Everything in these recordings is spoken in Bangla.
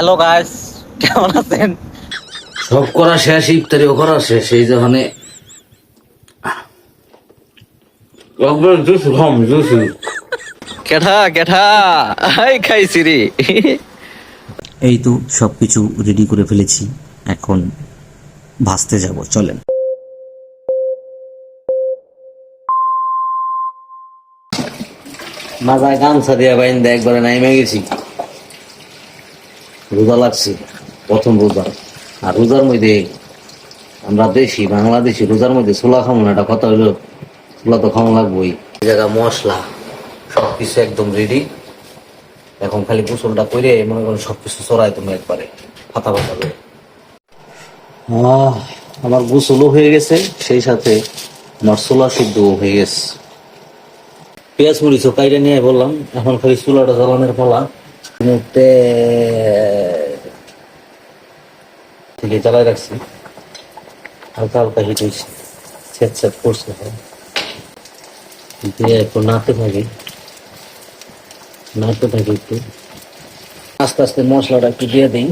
হ্যালো গাইস কেমন আছেন? সব করা শেষ ইফতারিও করা শেষ এই যখন একবার জুস খাম জুস। কেঠা কেঠা আই খাইছি রে। এই তো সবকিছু রেডি করে ফেলেছি। এখন ভাসতে যাব চলেন। মাথায় গামছা দিয়া বাইন একবারে নাইমে গেছি। রোজা লাগছে, প্রথম রোজা। আর রোজার মধ্যে আমরা দেশি, বাংলাদেশি রোজার মধ্যে ছোলা খামো না কথা হইল ছোলা তো খামো লাগবোই। জায়গা মশলা, সবকিছু একদম রেডি এখন খালি গোসলটা করে মনে করেন সবকিছু চড়াই তুমি একবারে ফাতা ফাতা করে। আমার গোসলও হয়ে গেছে, সেই সাথে আমার ছোলা সিদ্ধও হয়ে গেছে। পেঁয়াজ মরিচ কাইরে নিয়ে বললাম, এখন খালি চুলাটা জ্বালানোর ফলা মুহূর্তে থেকে রাখছি। হালকা হালকা হিট হয়েছে করছে দিয়ে একটু নাড়তে থাকি। নাড়তে থাকি একটু। আস্তে আস্তে মশলাটা একটু দিয়ে দিই।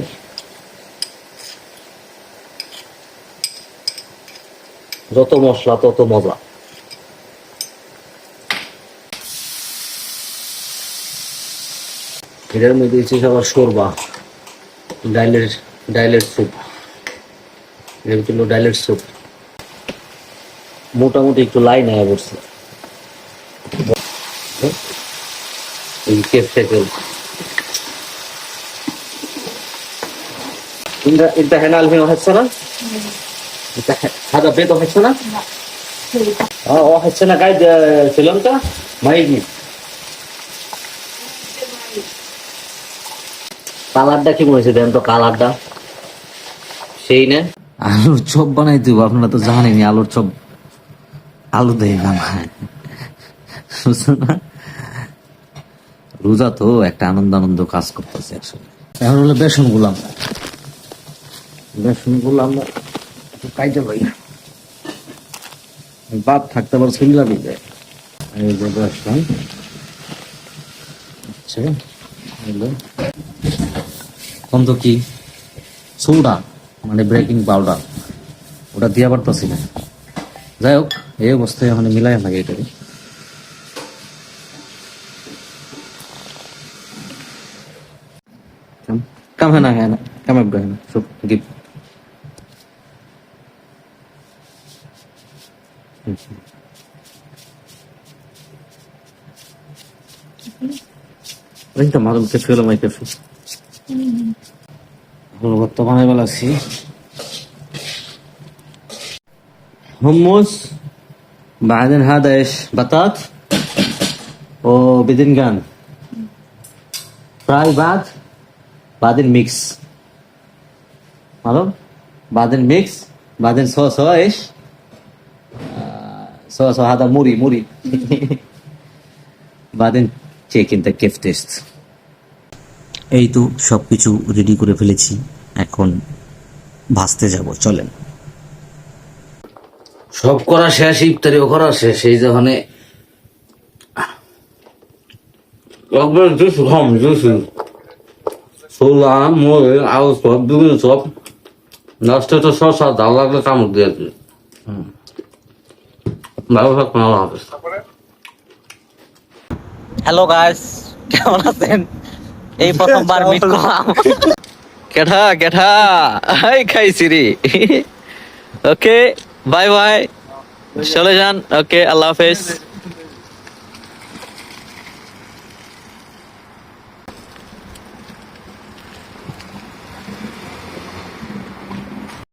যত মশলা, তত মজা। এটার মধ্যে দিয়েছি আবার সরবা ডাইলের ডাইলের স্যুপ এটা ভিতরে ডাইলের স্যুপ মোটামুটি একটু লাইন আয়া পড়ছে। হচ্ছে না? বেদ হচ্ছে না? ও হচ্ছে না? গাই ছিলাম তা মাইজি কালারটা কি মনে হচ্ছে দেন তো কালারটা? সেই না? আলুর চপ বানাই দিব আপনারা তো জানেনই আলুর চপ আলু দিয়ে বানায়। বুঝছ না? রোজা তো একটা আনন্দ আনন্দ কাজ করতেছে আসলে এখন হলো বেসন গুলাম। বেসন গুলাম কাইতে বাপ থাকতে আবার যায় এই যে বেসন। আচ্ছা তখন তো কি? সোডা মানে ব্রেকিং পাউডার ওটা দিয়ে আবার না যাই হোক এই অবস্থায় মানে মিলাই লাগে এটাকে কাম না হ্যাঁ কাম সব gift Vem tomar um café. طبعا يبقى لاسي hummus بعدين هذا ايش بطاط وبدنجان فراي بعد بعدين ميكس معلوم بعدين ميكس بعدين صوص هو ايش آه، صوص هذا موري موري بعدين check انت كيف تيست এই তো সবকিছু রেডি করে ফেলেছি। এখন ভাসতে যাব চলেন। সব করা শেষ ইফতারিও করা শেষ এই যখন একবার জুস খাম জুস ছোলা মই আলু সব বিভিন্ন সব। লাস্টে তো শসা ডাল লাগলে কামড় দিয়ে দিবে। ভালো থাকুন আল্লাহ হাফেজ। হ্যালো গাইস কেমন আছেন? এই প্রথমবার মিট করলাম। কেঠা কেঠা। হাই খাইছি রে। ওকে বাই বাই চলে যান। ওকে আল্লাহ হাফেজ।